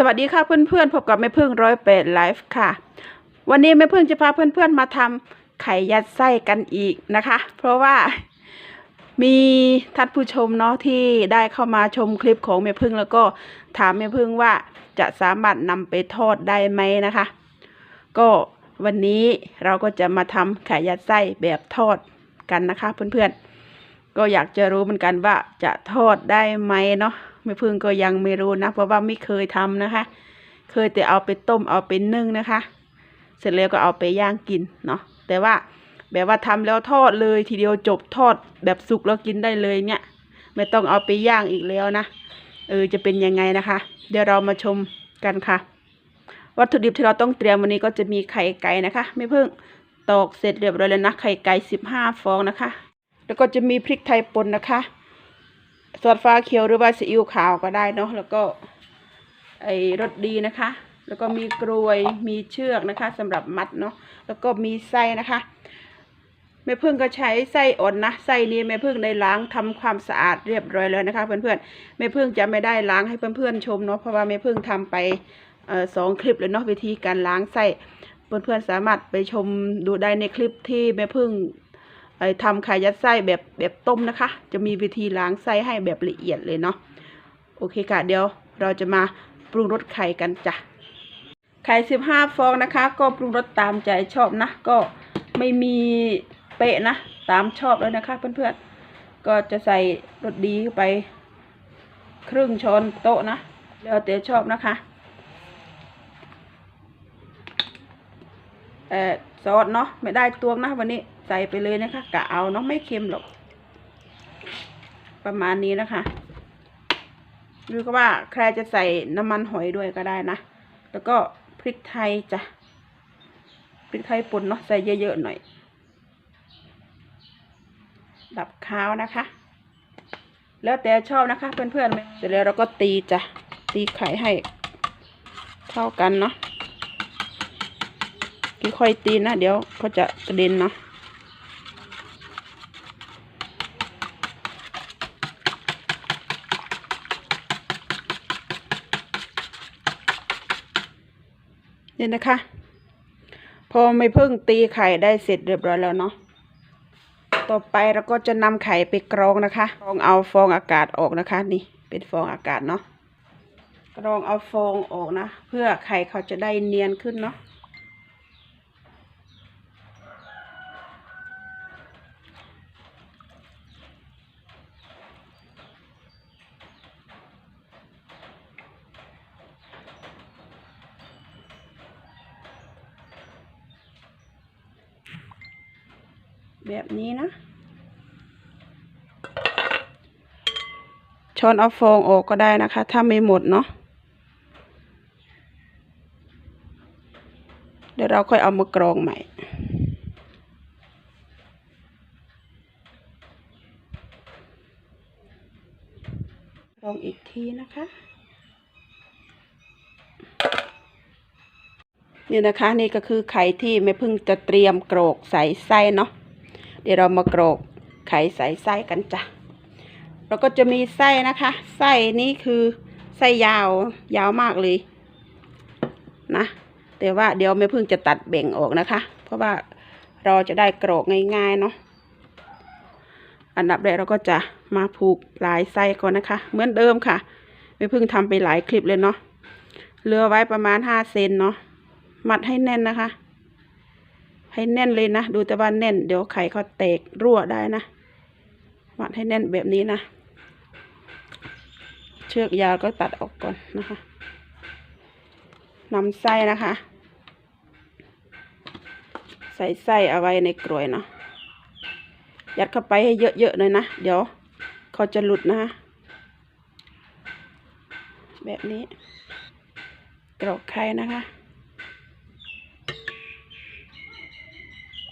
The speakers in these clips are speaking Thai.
สวัสดีค่ะเพื่อนๆพบกับแม่พึ่งร้อยแปดไลฟ์ค่ะ วันนี้แม่พึ่งจะพาเพื่อนๆมาทำไข่ยัดไส้กันอีกนะคะ เพราะว่ามีท่านผู้ชมเนาะที่ได้เข้ามาชมคลิปของแม่พึ่งแล้วก็ถามแม่พึ่งว่าจะสามารถนำไปทอดได้ไหมนะคะ ก็วันนี้เราก็จะมาทำไข่ยัดไส้แบบทอดกันนะคะ เพื่อนๆก็อยากจะรู้เหมือนกันว่าจะทอดได้ไหมเนาะ แม่พึ่งก็ยังไม่รู้นะเพราะว่าไม่เคยทำนะคะ เคยแต่เอาไปต้มเอาไปนึ่งนะคะ เสร็จแล้วก็เอาไปย่างกินเนาะแต่ว่าแบบว่าทำแล้วทอดเลยทีเดียวจบทอดแบบสุกแล้วกินได้เลยเนี่ย ไม่ต้องเอาไปย่างอีกแล้วนะเออจะเป็นยังไงนะคะ เดี๋ยวเรามาชมกันค่ะ วัตถุดิบที่เราต้องเตรียมวันนี้ก็จะมีไข่ไก่นะคะ ไม่เพิ่งตอกเสร็จเรียบร้อยแล้วนะไข่ไก่สิบห้าฟองนะคะ แล้วก็จะมีพริกไทยป่นนะคะ ซอสฟ้าเขียวหรือว่าซีอิ๊วขาวก็ได้เนาะแล้วก็ไอ้รสดีนะคะ แล้วก็มีกรวยมีเชือกนะคะสำหรับมัดเนาะแล้วก็มีไส้นะคะแม่พึ่งก็ใช้ไส้อ่อนนะไส้นี้แม่พึ่งได้ล้างทำความสะอาดเรียบร้อยแล้วนะคะ เพื่อนๆแม่พึ่งจะไม่ได้ล้างให้เพื่อนๆชมเนาะเพราะว่าแม่พึ่งทำไปออสองคลิปเลยเนาะวิธีการล้างไส้เพื่อนๆสามารถไปชมดูได้ในคลิปที่แม่พึ่ง ไอ้ทำไข่ยัดไส้แบบแบบต้มนะคะ จะมีวิธีล้างไส้ให้แบบละเอียดเลยเนาะโอเคค่ะเดี๋ยวเราจะมาปรุงรสไข่กันจ้ะไข่สิบห้าฟองนะคะ ก็ปรุงรสตามใจชอบนะ ก็ไม่มีเป๊ะนะ ตามชอบเลยนะคะ เพื่อนๆก็จะใส่รสดีไป ครึ่งช้อนโต๊ะนะแล้วแต่ชอบนะคะเออซอสเนาะไม่ได้ตวงนะวันนี้ ใส่ไปเลยนะคะกะเอาเนาะไม่เค็มหรอก ประมาณนี้นะคะหรือก็ว่าใครจะใส่น้ำมันหอยด้วยก็ได้นะ แล้วก็พริกไทยจ้ะ พริกไทยป่นเนาะใส่เยอะๆหน่อย ดับข้าวนะคะ แล้วแต่ชอบนะคะ เพื่อนๆเสร็จแล้วเราก็ตีจ้ะ ตีไข่ให้เท่ากันเนาะค่อยๆตีนะ เดี๋ยวเขาจะกระเด็นเนาะ นี่นะคะ พอไม่พึ่งตีไข่ได้เสร็จเรียบร้อยแล้วเนาะต่อไปเราก็จะนำไข่ไปกรองนะคะกรองเอาฟองอากาศออกนะคะ นี่เป็นฟองอากาศเนาะกรองเอาฟองออกนะ เพื่อไข่เขาจะได้เนียนขึ้นเนาะ แบบนี้นะ ช้อนเอาฟองออกก็ได้นะคะ ถ้าไม่หมดเนาะเดี๋ยวเราค่อยเอามากรองใหม่กรองอีกทีนะคะ นี่นะคะนี่ก็คือไข่ที่แม่พึ่งจะเตรียมโกรกใส่ไส้เนาะ เดี๋ยวเรามาโกรกไข่ใส่ไส้กันจ้ะแล้วก็จะมีไส้นะคะ ไส้นี้คือไส้ยาวยาวมากเลยนะแต่ว่าเดี๋ยวแม่พึ่งจะตัดแบ่งออกนะคะ เพราะว่าเราจะได้โกรกง่ายๆเนาะอันดับแรกเราก็จะมาผูกปลายไส้ก่อนนะคะ เหมือนเดิมค่ะแม่พึ่งทำไปหลายคลิปเลยเนาะเหลือไว้ประมาณห้าเซนเนาะมัดให้แน่นนะคะ ให้แน่นเลยนะ ดูแต่ว่าแน่น เดี๋ยวไข่เขาแตกรั่วได้นะมัดให้แน่นแบบนี้นะ เชือกยาวก็ตัดออกก่อนนะคะนำไส้นะคะ ใส่ไส้เอาไว้ในกลวยเนาะยัดเข้าไปให้เยอะๆเลยนะ เดี๋ยวเขาจะหลุดนะคะแบบนี้กรอกไข่นะคะ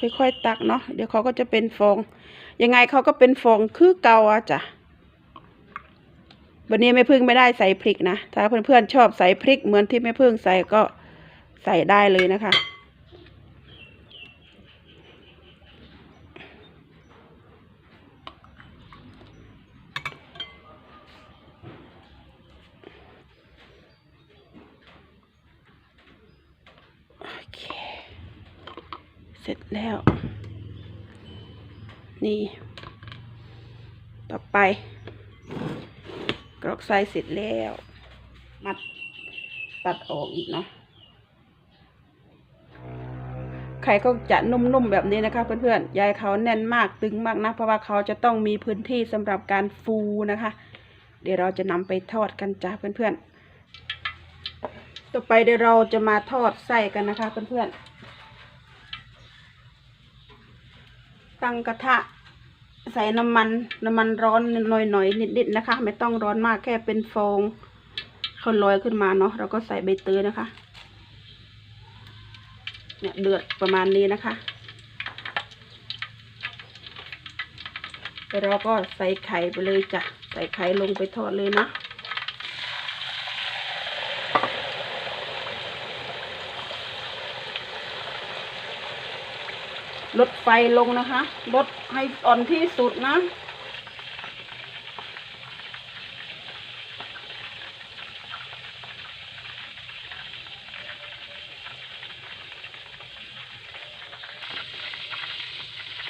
ค่อยๆตักเนาะเดี๋ยวเขาก็จะเป็นฟอง ยังไงเขาก็เป็นฟองคือเกาอะจ้ะวันนี้แม่พึ่งไม่ได้ใส่พริกนะ ถ้าเพื่อนๆชอบใส่พริกเหมือนที่แม่พึ่งใส่ก็ใส่ได้เลยนะคะ ร็จแล้ว นี่ ต่อไป กรอกไส้เสร็จแล้ว มัดตัดออกอีกเนาะไข่ก็จะนุ่มๆแบบนี้นะคะเพื่อนๆยายเขาแน่นมากตึงมากนะ เพราะว่าเขาจะต้องมีพื้นที่สำหรับการฟูนะคะ เดี๋ยวเราจะนำไปทอดกันจ้าเพื่อนๆต่อไปเดี๋ยวเราจะมาทอดไส้กันนะคะเพื่อนๆ ตั้งกระทะใส่น้ำมันน้ำมันร้อนหน่อยๆนิดๆนะคะ ไม่ต้องร้อนมากแค่เป็นฟองเขาลอยขึ้นมาเนาะเราก็ใส่ใบเตยนะคะ เนี่ยเดือดประมาณนี้นะคะแล้วเราก็ใส่ไข่ไปเลยจ้ะใส่ไข่ลงไปทอดเลยนะ ลดไฟลงนะคะ ลดให้อ่อนที่สุดนะ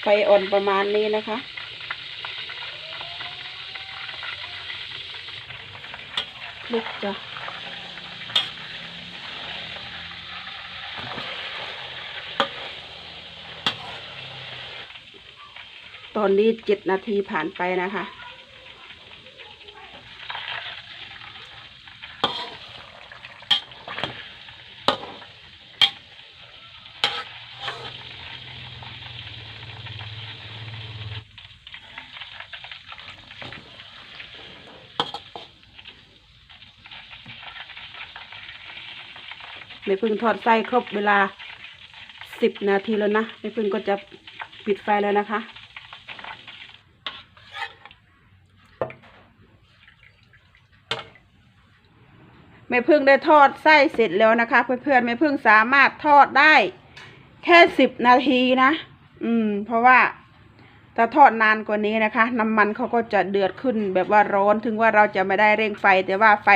ไฟอ่อนประมาณนี้นะคะลุกจ้ะ ตอนนี้เจ็ดนาทีผ่านไปนะคะไม่พึ่งทอดไส้ครบเวลาสิบนาทีแล้วนะไม่พึ่งก็จะปิดไฟแล้วนะคะ แม่พึ่งได้ทอดไส้เสร็จแล้วนะคะ เพื่อนๆแม่พึ่งสามารถทอดได้ แค่สิบนาทีนะ อืม เพราะว่าถ้าทอดนานกว่านี้นะคะ น้ำมันเขาก็จะเดือดขึ้นแบบว่าร้อนถึงว่าเราจะไม่ได้เร่งไฟ แต่ว่าไฟ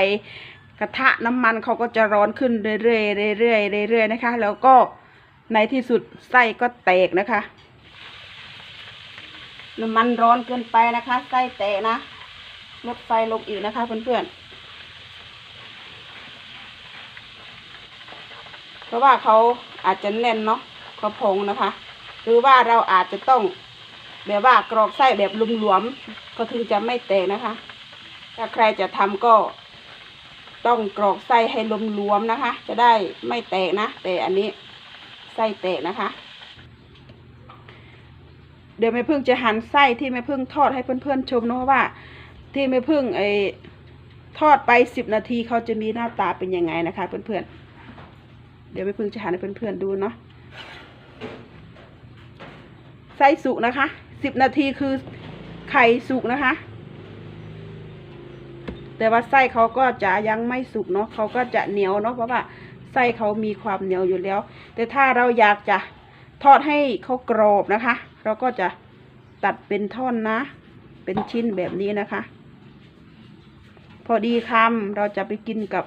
กระทะน้ำมันเขาก็จะร้อนขึ้นเรื่อยๆเรื่อยๆเรื่อยๆนะคะ แล้วก็ในที่สุดไส้ก็แตกนะคะ น้ำมันร้อนเกินไปนะคะ ไส้แตกนะลดไฟลงอีกนะคะเพื่อนๆ เพ ราะว่าเขาอาจจะแน่นเนาะกระพงนะคะ หรือว่าเราอาจจะต้องแบบว่ากรอกไส้แบบหลวมๆก็ถึงจะไม่แตกนะคะ ถ้าใครจะทำก็ต้องกรอกไส้ให้หลวมๆนะคะ จะได้ไม่แตกนะ แต่อันนี้ไส้แตกนะคะ เดี๋ยวแม่พึ่งจะหั่นไส้ที่แม่พึ่งทอดให้เพื่อนๆชมเนอะว่า ที่แม่พึ่งไอทอดไปสิบนาทีเขาจะมีหน้าตาเป็นยังไงนะคะ เพื่อนๆ เดี๋ยวแม่พึ่งจะหั่นให้เพื่อนๆดูเนาะไส้สุกนะคะสิบนาทีคือไข่สุกนะคะ แต่ว่าไส้เขาก็จะยังไม่สุกเนาะเขาก็จะเหนียวเนาะเพราะว่าไส้เขามีความเหนียวอยู่แล้ว แต่ถ้าเราอยากจะทอดให้เขากรอบนะคะ เราก็จะตัดเป็นท่อนนะ เป็นชิ้นแบบนี้นะคะ พอดีคำเราจะไปกินกับ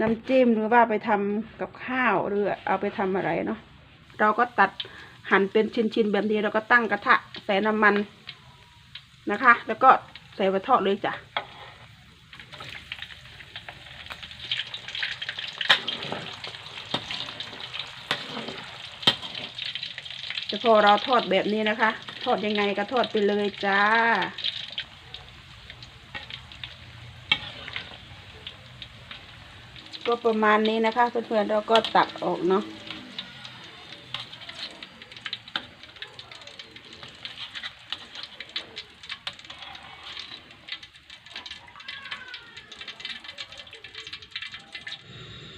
น้ำจิ้มหรือว่าไปทำกับข้าวหรือเอาไปทำอะไรเนาะเราก็ตัดหั่นเป็นชิ้นๆแบบนี้เราก็ตั้งกระทะใส่น้ำมันนะคะ แล้วก็ใส่ไปทอดเลยจ้ะแต่พอเราทอดแบบนี้นะคะ ทอดยังไงก็ทอดไปเลยจ้า ก็ประมาณนี้นะคะเพื่อนๆเราก็ตักออกเนาะ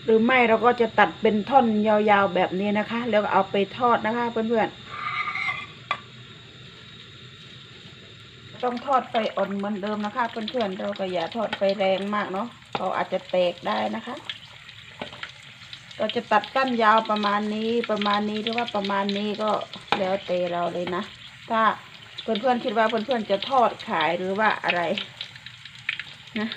หรือไม่เราก็จะตัดเป็นท่อนยาวๆแบบนี้นะคะ แล้วเอาไปทอดนะคะเพื่อนๆต้องทอดไฟอ่อนเหมือนเดิมนะคะ เพื่อนๆเราก็อย่าทอดไฟแรงมากเนาะเขาอาจจะแตกได้นะคะ เราจะตัดกั้นยาวประมาณนี้ประมาณนี้หรือว่าประมาณนี้ก็แล้วแต่เราเลยนะ ถ้าเพื่อนๆคิดว่าเพื่อนๆจะทอดขายหรือว่าอะไรนะ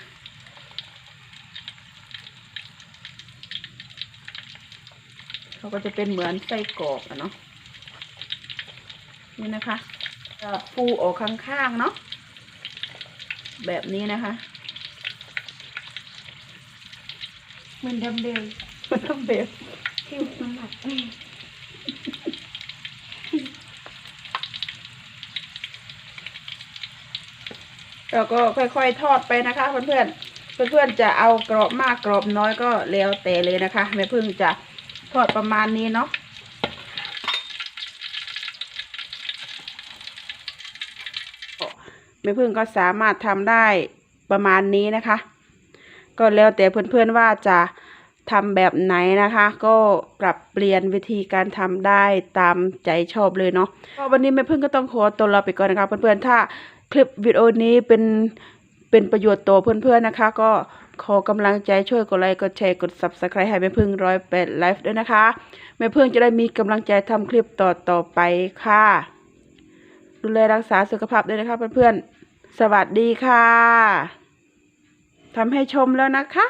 เขาก็จะเป็นเหมือนไส้กรอกอะเนาะนี่นะคะ จะปูออกข้างๆเนาะแบบนี้นะคะ เหมือนดัมเบล มันต้องแบบที่น้ำหนักเราก็ค่อยๆทอดไปนะคะ เพื่อนๆ เพื่อนๆจะเอากรอบมากกรอบน้อยก็แล้วแต่เลยนะคะแม่พึ่งจะทอดประมาณนี้เนาะแม่พึ่งก็สามารถทำได้ประมาณนี้นะคะ ก็แล้วแต่เพื่อนๆว่าจะ ทำแบบไหนนะคะ ก็ปรับเปลี่ยนวิธีการทำได้ตามใจชอบเลยเนาะก็วันนี้แม่พึ่งก็ต้องขอตัวลาไปก่อนนะคะ เพื่อนๆถ้าคลิปวิดีโอนี้เป็นเป็นประโยชน์ต่อเพื่อนๆนะคะ ก็ขอกำลังใจช่วยกดไลค์กดแชร์กด subscribe ให้แม่พึ่งร้อยแปดไลฟ์ด้วยนะคะแม่พึ่งจะได้มีกำลังใจทำคลิปต่อต่อไปค่ะ ดูแลรักษาสุขภาพด้วยนะคะเพื่อนๆสวัสดีค่ะทำให้ชมแล้วนะคะ